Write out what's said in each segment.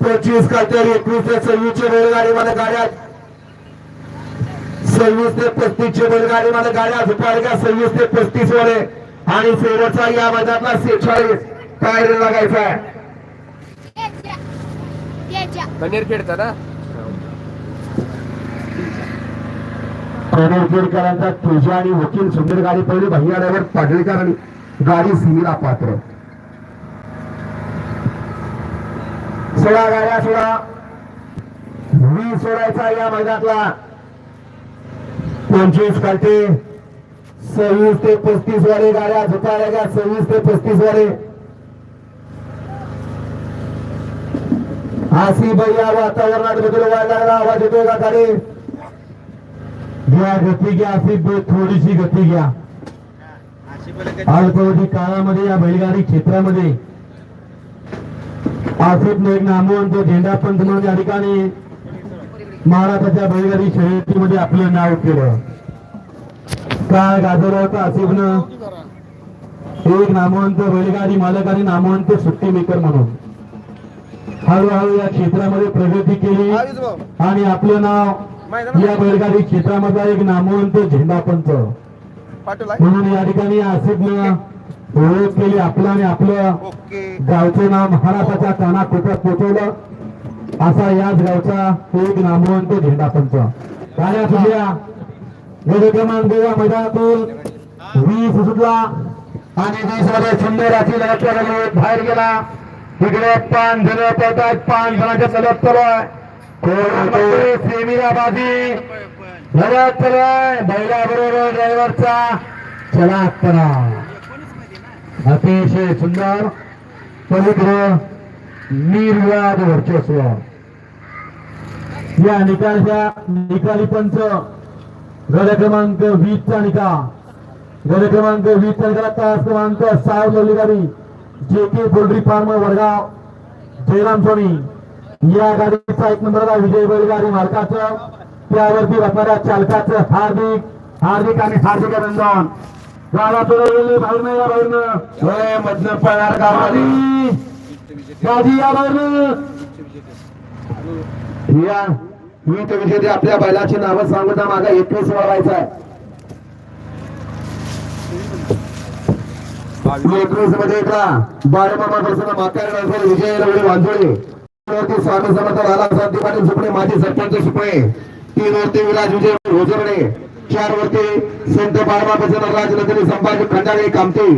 पंचवीस काहीतरी एकवीस ते सव्वीसचे बैलगाडी मला गाड्या। सव्वीस ते पस्तीसचे बैलगाडी मला गाड्या। झुपाळल्या सव्वीस ते पस्तीस वरे आणि शेवटचा या मैदानातला सेहेचाळीस काय रे लागायचा कनेर खेळता ना? प्रणवकेडकरांचा तुझ्या आणि वकील सुंदर गाडी पहिली भैया ड्रायव्हर पाडळकर आणि गाडी सिमीला पात्र. सोळा गाड्या सोळा वीस सोडायचा या मैदानातला. पंचवीस कालते सव्वीस ते पस्तीस वाले गाड्या झुकाळ्या का सव्वीस ते पस्तीस वाले. आसी भैया वातावरणात बदल व्हायला लागला आवाज येतोय का गाडी घ्या गती घ्या ब- थोडीशी गती घ्या. अल्पावधी काळामध्ये या बैलगाडी क्षेत्रामध्ये आसिफ एक नामवंत झेंडा पंच म्हणून या ठिकाणी महाराष्ट्राच्या बैलगाडी शर्यतीमध्ये आपलं नाव केलं. काळ गाजवला होता आसिफनं? एक नामवंत बैलगाडी मालक आणि नामवंत सुट्टी मेकर म्हणून. हळूहळू या क्षेत्रामध्ये प्रगती केली आणि आपलं नाव या बैलगाडी क्षेत्रामधला एक नामवंत झेंडा पाठवला म्हणून या ठिकाणी आसिफनं ओळख केली आपलं आणि आपलं गावचं नाव महाराष्ट्राच्या कानाकोपऱ्यात पोहोचवलं असा याच गावचा एक नामवंत झेंडा पंच. गाड्या सुटल्या गड क्रमांक मैदानातून वीस सुटला. आणि वीसमध्ये सुंदर अशी लढत. बाहेर गेला. तिकडे पाच जण पळतात. पाच जणांच्या लढत चालू आहे? सेमीला बाजी लढत चालू आहे. बैला बरोबर ड्रायव्हरचा चला करा अतिशय सुंदर पवित्र निर्वाद वर्चस्व या निकालच्या निकाली पंच गड क्रमांक वीस चा निकाल. गड क्रमांक वीस चा निकाल तास क्रमांक सहा जोडली J K poultry farm Vadgaon Jayram Swami. या गाडीचा एक नंबरला विजय बैलगाडी मालकाचं. त्यावरती बसणाऱ्या चालकाचं हार्दिक हार्दिक आणि हार्दिक अभिनंदन. गावातून गेले बाहेरनं या बाहेरनं होय मधनं पळणार गावाली. गाडी या बाहेरनं या मी तर विजेते आपल्या बैलाची नावं सांगता माझा एकवीस वाढवायचा आहे. एकवीसमध्ये का बाळमामा प्रसन्न म्हातारे ड्रायव्हर विजय रवळी वांजोळे. वरती स्वामी समर्थ लाला शांती पाटील सुपणे माजी सरपंच सुपणे तीन वरती विलास विजय रोजरणे चार वरती संत बाळमा प्रसन्न राजनंदिनी संभाजी खंडाळे कामते.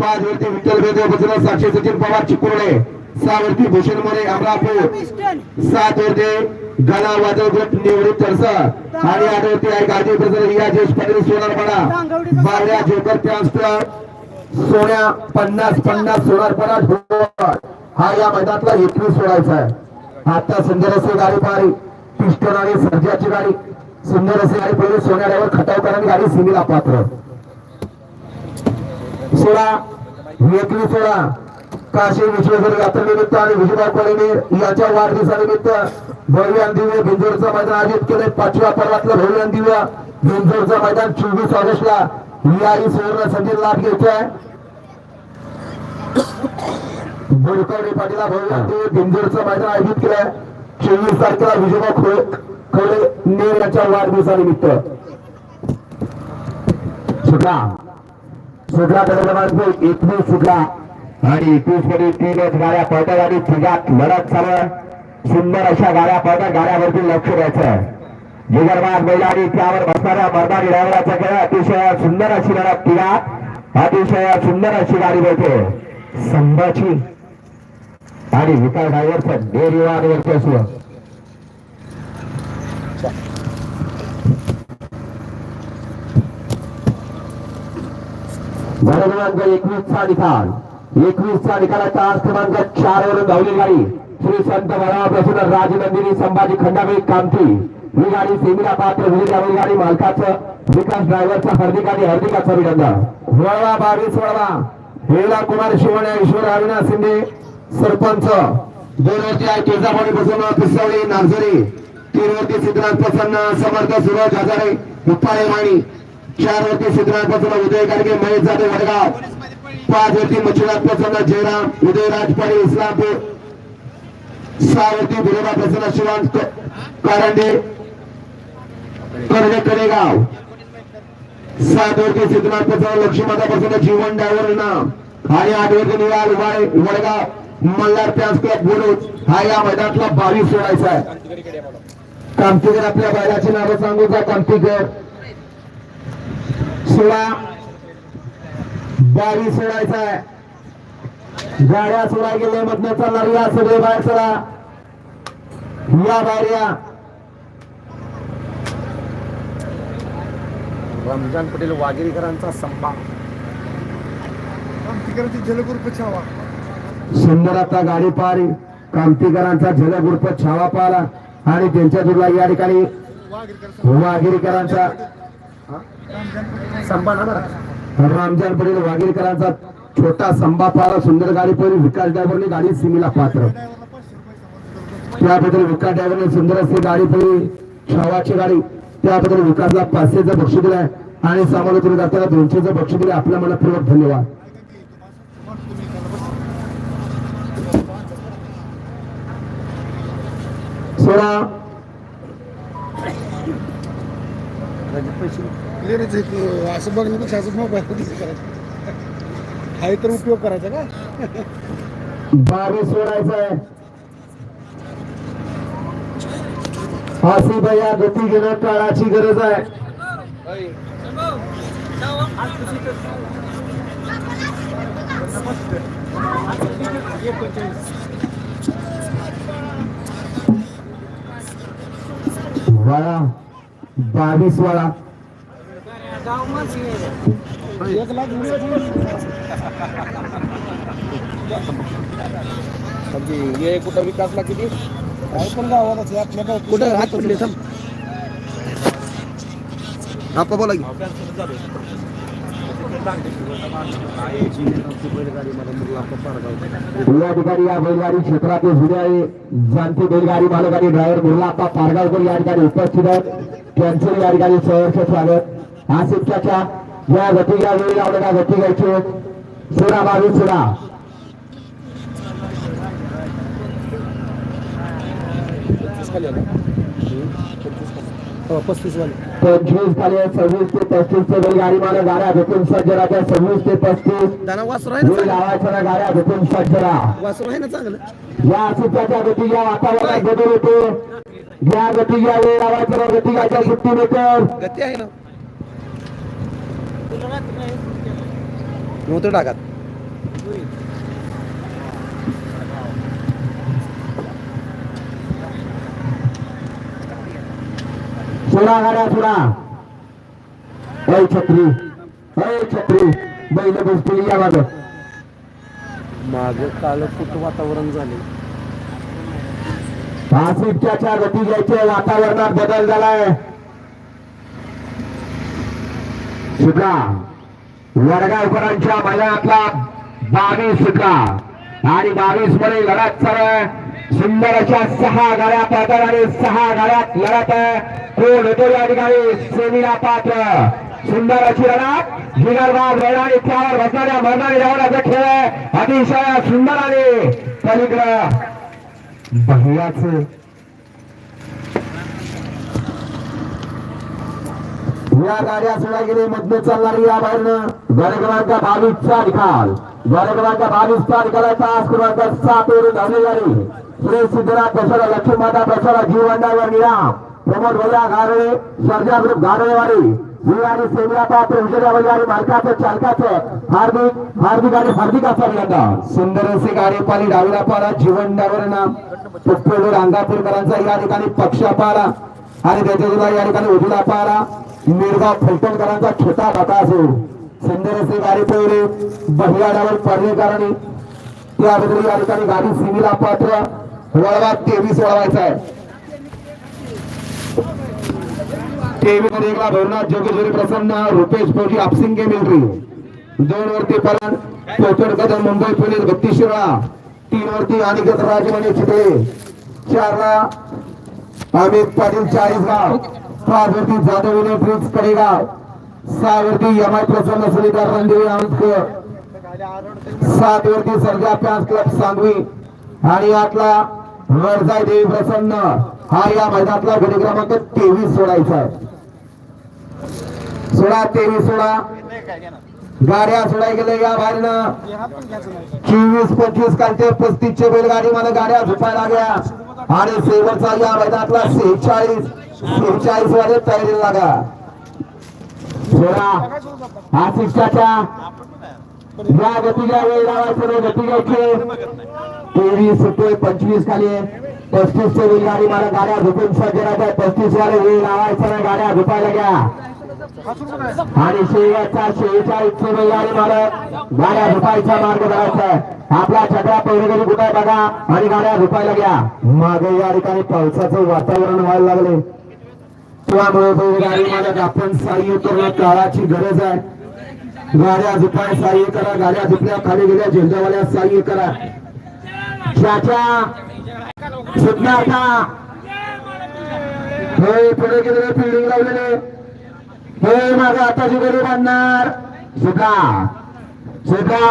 पाच वरती विठ्ठल वेदेव प्रसन्न साक्षी सचिन पवार चिकुर्डे. सहा वरती भूषण मोरे अमरापूर. सात वरती गणा वादळ ग्रुप निवडून तरसा आणि आठ वरती आहे गाजी प्रसन्न रिया जयेश पाटील सोनारपाडा बावड्या जोकर ट्रान्सफर. सोन्या पन्नास पन्नास सोनार पराठ हा या मैदानातला एकवीस सोडायचा आहे. आता सुंदर असे गाडी पारी पिस्टन आणि सर्जाची गाडी. सुंदर असे आणि पहिले सोन्या ड्रायव्हर खटावकर गाडी सिमीला पात्र. सोळा एकवीस सोळा. काशी विश्वेश्वर यात्रेनिमित्त आणि विजयभाई कोळीने याच्या वाढदिवसानिमित्त भव्य दिव्य भिंजोरचं मैदान आयोजित केले. पाचव्या पर्वातलं भव्य दिव्य भिंजोरचं मैदान चोवीस ऑगस्टला याही सुवर्ण संधी लाभ घ्यायचा आहे बोरकवडे पाटीला भव्य दिव्य भिंजोरचं मैदान आयोजित केलंय. चोवीस तारखेला विजयभाई खोळे खोळे नेवऱ्याच्या वाढदिवसानिमित्त. सुटला सुटला क्रमांक एकवीस सुटला आणि एकवीसमध्ये तीनच गाड्या पळतात आणि तिघात लढत चालू सुंदर अशा गाड्या पळतात गाड्यावरती लक्ष द्यायचं जिगरबाज महिला आणि त्यावर बसणाऱ्या मर्दानी ड्रायव्हराचा खेळ अतिशय सुंदर अशी लढत तिघात अतिशय सुंदर अशी गाडी मिळते संभाची आणि विकास ड्रायव्हरचं डेरिवान वर्चस्व. क्रमांक एकवीस चा निकाल एकवीस निकालाचा आज म्हणजे क्रमांक चार वरून धावली गाडी. श्री संत बळाव प्रसन्न राजनंदिनी संभाजी खंडाबाई कामती ही गाडी सेमीला पात्र होईल त्यावेळी गाडी मालकाचं विकास ड्रायव्हरचं हार्दिक आणि हार्दिकाचं अभिनंदन. वळवा बावीस वळवा हेला कुमार शिवण्या ईश्वर अविनाश शिंदे सरपंच. दोन वरती आहे तुळजाभवानी प्रसन्न पिसवडी नागझरी तीन वरती सिद्धनाथ प्रसन्न समर्थ सुरज हजारे उपाळे माणी चार वरती सिद्धनाथ प्रसन्न उदय गाडगे महेश जाधव वडगाव. पाच वरती मच्छिनाथ प्रसन्न जयराम उदय राजपाडे इस्लामपूर. सावरती बिरोबा प्रसन्न शिवांत कारंडे. कर्णे कडेगाव. सात वरती सिद्धनाथ प्रसन्न लक्ष्मीमाता प्रसन्न जीवन डायव्हर नाम आणि आठ वरती निवाल वाळे वडगाव. मल्हार पॅन्स क्लब बोलून हा या मैदानातला बावीस सोडायचा आहे. कामतीकर आपल्या बैलाची नावं सांगू का? कामतीकर सोळा. बावीस सोडायचा आहे. गाड्या सोडा गेले मधनं चालणार या सगळे बाहेर चला. या बाहेर या रमजान पटेल वाघेरीकरांचा संपा तिकडे जलगुरु छावा. सुंदर आता गाडी पार कामतीकरांचा जलगुरुप छावा पाला आणि त्यांच्या दुर्ला या ठिकाणी वाघिरीकरांचा रामजान पटेल वाघिरीकरांचा छोटा संभा फार सुंदर गाडी पहिली विकास ड्रायव्हरने गाडी सिमीला पात्र. त्याबद्दल विकास ड्रायव्हरने सुंदर अशी गाडी पहिली छावाची गाडी. त्याबद्दल विकासला पाचशेचं बक्षीस दिलाय. आणि सामान्य तुम्ही जाताना दोनशेचं बक्षीस दिले आपल्या मनापूर्वक धन्यवाद. सोळा. असं बघण्यापेक्षा असं मोबाईल करायचं आहे तर उपयोग करायचा का? बावीस सोडायचा आहे. अशी बया गती घेणं काळाची गरज आहे. वळा बावीस वळा लाख म्हणजे हे कुठं विकासला किती? पण गावालाच आपल्या कुठं? हात पडले थांब आपा बोला की. या या बैलगाडी क्षेत्रातील जुन्या जाणते बैलगाडी मालगाडी ड्रायव्हर मुरला आपा पारगावकर या ठिकाणी उपस्थित आहेत. त्यांचे या ठिकाणी सहर्ष स्वागत. हा चाचा या गती या वेळी आपल्याला गती घ्यायची सोळा बावीस सोडा पंचवीस खाली पस्तीस पंचवीस खाली सव्वीस ते पस्तीस चे बैलगाडी मालक गाड्या भेटून सज्ज राहत्या सव्वीस ते पस्तीस. दाना वासरू आहे ना? लावायच्या गाड्या भेटून सज्ज राहा वासरू आहे ना चांगलं? या सुट्ट्याच्या गती या वातावरणात बदल होतो. या गती या वेळ लावायच्या गती याच्या सुट्टी मेकर गती आहे ना. नव्हतं टाकात. सोडा गाड्या सोडा ऐ छत्री ऐ छत्री. बैल बसतील या माग. माग काल कुठं वातावरण झाले आसिफच्या गती घ्यायचे वातावरणात बदल झालाय. सुद्धा वडगावकरांच्या मैदानातला बावीस सुद्धा आणि बावीसमध्ये लढत चालू आहे. सुंदर अशा सहा गाड्या पाहतात आणि सहा गाड्यात लढत आहे. कोण होतो या ठिकाणी? सेमीला पात्र. सुंदर अशी लढत. विदर्भात मैदानी त्यावर बसणाऱ्या मरणारी धावण्याचा खेळ आहे. अतिशय सुंदर आले पलीकडं भैयाचं या गाड्या सोडा गेले मध्ये चालणारी या बाहेरनं गाडी क्रमांक बावीसचा निकाल. गाडी क्रमांक बावीसचा निकालाचा आज क्रमांक सात वरून धावलेली श्री सिद्धनाथ दशरा लक्ष्मी माता दशरा जीवंडावर निराम. प्रमोद भैया गारळे सर्जा ग्रुप गारळेवाडी. ही गाडी सेमिया पात्र विजया गाडी मालकाचं चालकाचं हार्दिक हार्दिक आणि हार्दिक असा सुंदर असे गाडी पाली डावीला पाला जीवंडावर नाम पुष्पगड अंगापूरकरांचा या ठिकाणी पक्ष पाला आणि त्याच्या या ठिकाणी उजला पारा मिरगाव फलटणकरांचा छोटा भाता असो. सुंदर गाडी पहिले बहियाडावर पर्यटकारांनी त्याबद्दल या ठिकाणी गाडी सिमीला पात्र वळवा तेवीस वळवायचा आहे. तेवीसमध्ये एकला भरणार जोगेश्वरी प्रसन्न रुपेश फौजी आपसिंगे मिलिटरी. दोन वरती परण कोथड कदम मुंबई पोलीस बत्तीस तीन वरती अनिकेत राजमणी चित्रे चारला अमित पाटील चाळीसगाव. सहावरती वरती जाधव इलेक्ट्रिक्स कडेगाव. सहा यमाय प्रसन्न सुनीतार रणदेवी आमकर सात वरती सर्जा पॅन्स क्लब सांगवी. आणि आठला वरजाय देवी प्रसन्न. हा या मैदानातला गुन्हे क्रमांक तेवीस सोडायचा आहे. सोळा तेवीस सोळा गाड्या सोडाय गेले या बाहेरनं. चोवीस पंचवीस कालचे पस्तीसचे बैलगाडी मला गाड्या झुपायला लागल्या. आणि शेवटचा या मैदानातला सेहेचाळीस. सेहेचाळीसमध्ये तयारी लागा. सोडा. हा शिक्षाच्या या गतीच्या वेळ लावायचं नाही तेवीस रुपये पंचवीस खाली. पस्तीस चे वेळ गाडी मला गाड्या झोपून सज्ज पस्तीस वाले वेळ लावायचं नाही गाड्या झोपायला घ्या. आणि शेवटचा शेहेचाळीस चे वेळ गाडी मला गाड्या झोपायचा मार्ग धरायचा आहे. आपला छत्रा पहिरे कुठे बघा. आणि गाड्या झोपायला घ्या. मागे या ठिकाणी पावसाचं वातावरण व्हायला लागले त्यामुळे बैलगाडी मालक आपण सहाय्य करणं काळाची गरज आहे. गाड्या झुपाय सहाय्य करा. गाड्या झुपल्या खाली गेल्या झेंडावाल्या सहाय्य करा. चाचा सुद्धा आता होय पुढे गेलेले फिल्डिंग लावलेले. होय माझा आताची गडी बांधणार. सुका. सुका.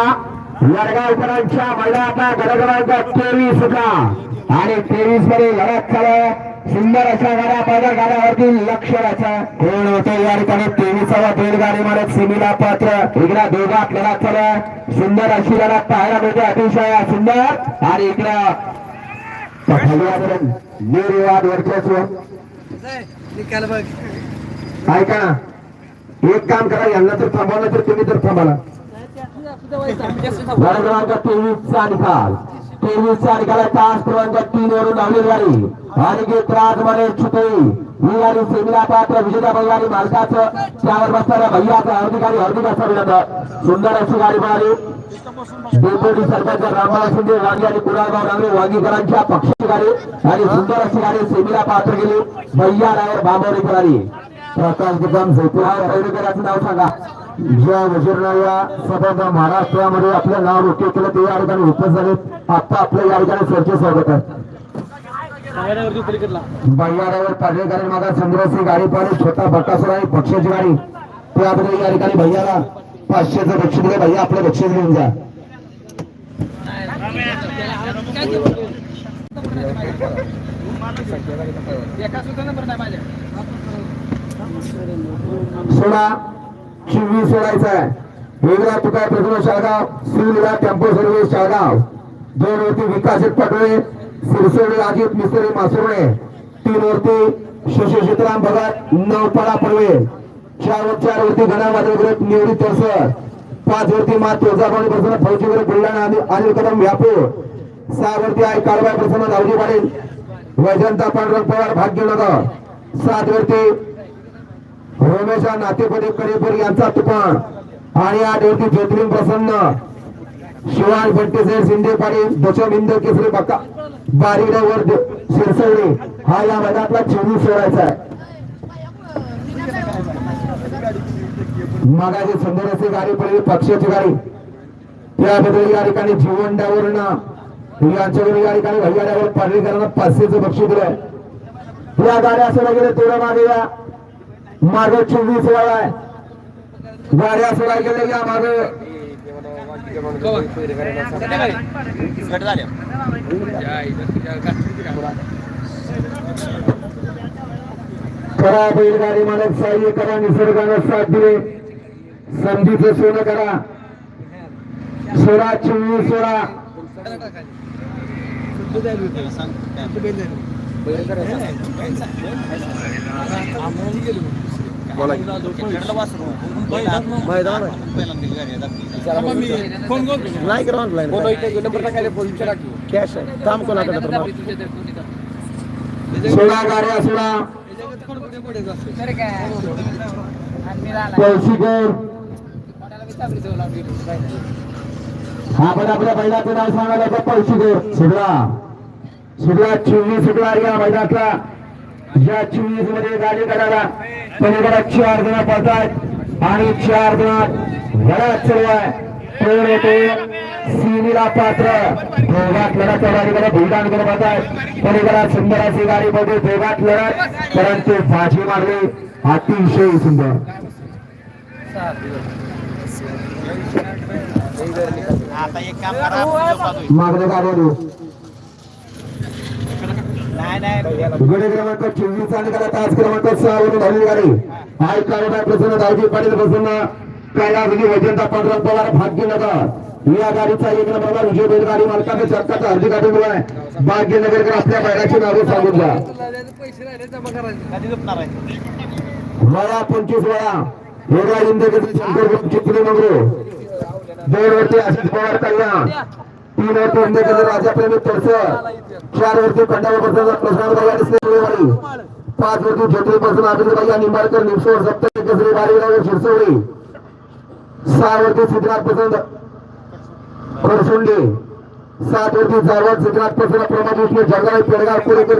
वडगावकरांच्या आता गडगडांचा तेवीस सुका. आणि तेवीसमध्ये लढत चालू सुंदर अशा गाड्या पहिल्या गाड्यावरती लक्ष द्यायचं कोण होते या ठिकाणी? तेवीसावा बैलगाडी मालक सिमीला पात्र. इकडे दोघात लढत चालू. सुंदर अशी लढत पाहायला मिळते. अतिशय सुंदर. आणि इकडं निर्विवाद वर्चस्व ऐका ना. एक काम करा यांना तर थांबवलं तर तुम्ही तर थांबाला. गाडी तेवीसचा निकाल. तेवीसचा निकाल तास क्रमांक तीन वरून गाडी आणि जे त्रासमध्ये ही गाडी सेमीला पात्र विजेता मालकाचं त्यावर बसणाऱ्या भैयाचं हार्दिक हार्दिक असं सुंदर अशी गाडी मिळाली डेप्युटी सरपंच शिंदे आणि कुणागाव नागरे वांगीकरांच्या गाडी आणि सुंदर अशी गाडी सेमीला पात्र गेली भैया नायर बांबवडी आली प्रकाश निकम जयपूर नाव सांगा. ज्या वजीरनाया सभा महाराष्ट्रामध्ये आपलं नाव रोखे केलं ते या ठिकाणी उपस्थित झाले आता आपलं या ठिकाणी सरचे स्वागत आहे. बैयारावर पाडळेकरांनी मागा चंद्रसिंह गाडी पाहिली छोटा बकासूर आणि पक्षाची गाडी. त्याबद्दल या ठिकाणी भैयाला पाचशेचं बक्षीस दिलं. भैया आपलं बक्षीस घेऊन जा. सोळा शिवी सोडायचा आहे. वेगळा तुका प्रथम शाळगाव शिवलीला टेम्पो सर्व्हिस शाळगाव दोन वरती विकासित पाटोळे सिरसोड अजित मिस्त्री मासुर्णे. तीन वरती शशी सीताराम भगत नवपाडा पडवे. चार चार वरती गणामाधव ग्रुप निवडी तरसर पाच वरती मा तुळजाभवानी प्रसन्न फौजी ग्रुप बुलढाणा आणि अनिल कदम व्यापूर. सहा वरती आहे काळबाई प्रसन्न दावजी पाटील. वैजंता पांडुरंग पवार भाग्यनगर. सात वरती रमेशा नातेपदे करेपूर यांचा तुफान. आणि या वरती ज्योतिर्लिंग प्रसन्न. शिवान भट्टेसाहेब शिंदे पाटील दशम इंद केसरी बक्का बारीडे वर शिरसवडे. हा या मैदानातला चोवीस सोडायचा आहे. मागाची सुंदर अशी गाडी पडली पक्षाची गाडी. त्याबद्दल या ठिकाणी जीवंडावरनं यांच्याकडे या ठिकाणी भैयाड्यावर पाडळीकरांना पाचशेचं बक्षीस दिलंय. या गाड्या असं वगैरे तेवढ्या मागे या. मार्ग चोवीस वेळा आहे. गाड्या सोडाय गेले या मार्ग करा बैलगाडी मालक सहाय्य करा निसर्गानं साथ दिले. संधीचं सोनं करा. सोळा चोवीस सोळा. बोला मैदान नाही करा ऑनलाईन कॅश आहे. काम कोणाकडे तर मग. सोळा गाड्या सोळा. कौशिकर आपण आपल्या बैलाचं नाव सांगायला तर पळशीकर सुगडा. सुगडा चिमणी सुगडा या मैदानातला. या चिमणीमध्ये गाडी करायला. पलीकडे चार जण पडतायत आणि चार जण घरात सुरू आहे. कोण येते सीमीला पात्र. दोघात लढत गाडीकडे बुलढाण करत आहेत पलीकडे सुंदर अशी गाडी बघू दोघात लढत परंतु बाजी मारली. अतिशय सुंदर. आता एक काम करा मागणे गाडी गडे क्रमांक चोवीस आणि त्याला तास क्रमांक सहा वरून धावली गाडी. हाय काळोबा प्रसन्न दावजी पाटील प्रसन्न. कैलासजी वैजंता पांढरा पवार भाग्यनगर. या गाडीचा एक नंबरला विजय बैलगाडी मालकाने सरकारचा हार्दिक अभिनंदन आहे. भाग्यनगरकर आपल्या बैलाची नावे सांगून द्या. वया पंचवीस वया वेगळा इंदगती शंकर चिपळी मंगरू दरवर्षी वरती आशिष पवार कल्याण. तडसर चार वरती खंडावर पाच वरती ज्योती बसून निंबाळकर निमसोड सप्त केसरी सहा वरती सिद्धनाथ प्रसन्न सात वरती जावळ सिद्धनाथ प्रसन्न प्रमाण विष्णू पेडगाव पुरेकर